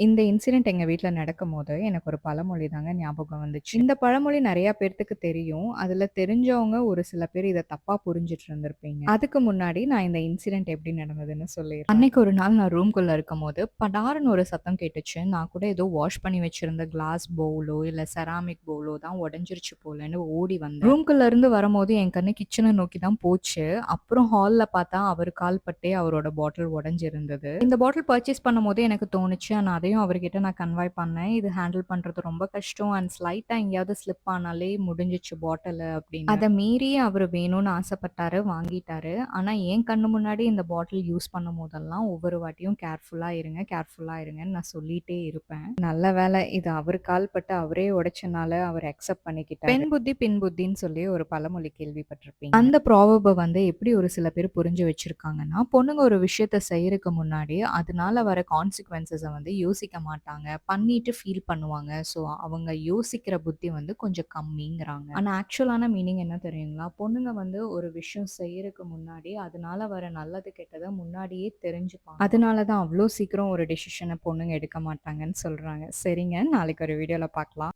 இந்த இன்சிடென்ட் எங்க வீட்ல நடக்கும்போது, எனக்கு ஒரு பழமொழி தாங்க ஞாபகம் வந்துச்சு. இந்த பழமொழி நெறைய பேர்த்துக்கு தெரியும். அதுல தெரிஞ்சவங்க ஒரு சில பேர் இத தப்பா புரிஞ்சுட்டு இருந்திருப்பீங்க. அதுக்கு முன்னாடி நான் இந்த இன்சிடென்ட் எப்படி நடந்ததுன்னு சொல்லிர்றேன். அன்னைக்கு ஒரு நாள் நான் ரூம்குள்ள இருக்கும்போது, படார்ன்னு ஒரு சத்தம் கேட்டுச்சு. நான் கூட ஏதோ வாஷ் பண்ணி வச்சிருந்த கிளாஸ் பவுலோ, இல்ல செராமிக் பவுலோ தான் உடைஞ்சிருச்சு போலன்னு ஓடி வந்தேன். ரூம்குள்ள இருந்து வரும்போது என் கண்ணு கிச்சன நோக்கி தான் போச்சு. அப்புறம் ஹால்ல பார்த்தா அவர் கால் பட்டே அவரோட பாட்டில் உடைஞ்சிருந்தது. இந்த பாட்டில் பர்ச்சேஸ் பண்ணும்போது எனக்கு தோணுச்சு. ஆனா அதையும் அவர்கிட்ட நான் கன்வாய் பண்ணேன். இது ஹேண்டில் பண்றது ரொம்ப கஷ்டம் அண்ட் ஸ்லைட்டா எங்கேயாவது ஸ்லிப் ஆனாலே முடிஞ்சிச்சு பாட்டிலு அப்படின்னு. அத மீறி அவரு வேணும்னு ஆசைப்பட்டாரு, வாங்கிட்டாரு. ஆனா என் கண்ணு முன்னாடி இந்த பாட்டில் யூஸ் பண்ணும்போதெல்லாம் ஒவ்வொரு வாட்டியும் கேர்ஃபுல்லா இருங்க, கேர்ஃபுல்லா இருங்கன்னு நான் சொல்லிட்டே இருப்பேன். நல்ல வேளை இது அவரு கால் பட்டு அவரே உடைச்சனால அவர் அக்செப்ட் பண்ணிக்கிட்டாரு. பெண் புத்தி, பின் புத்தின்னு சொல்லி ஒரு பழமொழி கேள்விப்பட்டிருப்பீங்க. அந்த ப்ராவர்ப வந்து எப்படி ஒரு சில பேர் புரிஞ்சு வச்சிருக்காங்கன்னா, பொண்ணுங்க ஒரு விஷயத்த செய்யறக்கு முன்னாடி அதனால வர கான்சிக்வென்ஸஸ வந்து யோசிக்க மாட்டாங்க. பண்ணிட்டு ஃபீல் பண்ணுவாங்க. ஸோ அவங்க யோசிக்கிற புத்தி வந்து கொஞ்சம் கம்மிங்கிறாங்க. ஆனால் ஆக்சுவலான மீனிங் என்ன தெரியுங்களா? பொண்ணுங்க வந்து ஒரு விஷயம் செய்யறதுக்கு முன்னாடி அதனால வர நல்லது, கெட்டதை முன்னாடியே தெரிஞ்சுப்பாங்க. அதனால தான் அவ்வளோ சீக்கிரம் ஒரு டிசிஷனை பொண்ணுங்க எடுக்க மாட்டாங்கன்னு சொல்கிறாங்க சரிங்க, நாளைக்கு ஒரு வீடியோவில் பார்க்கலாம்.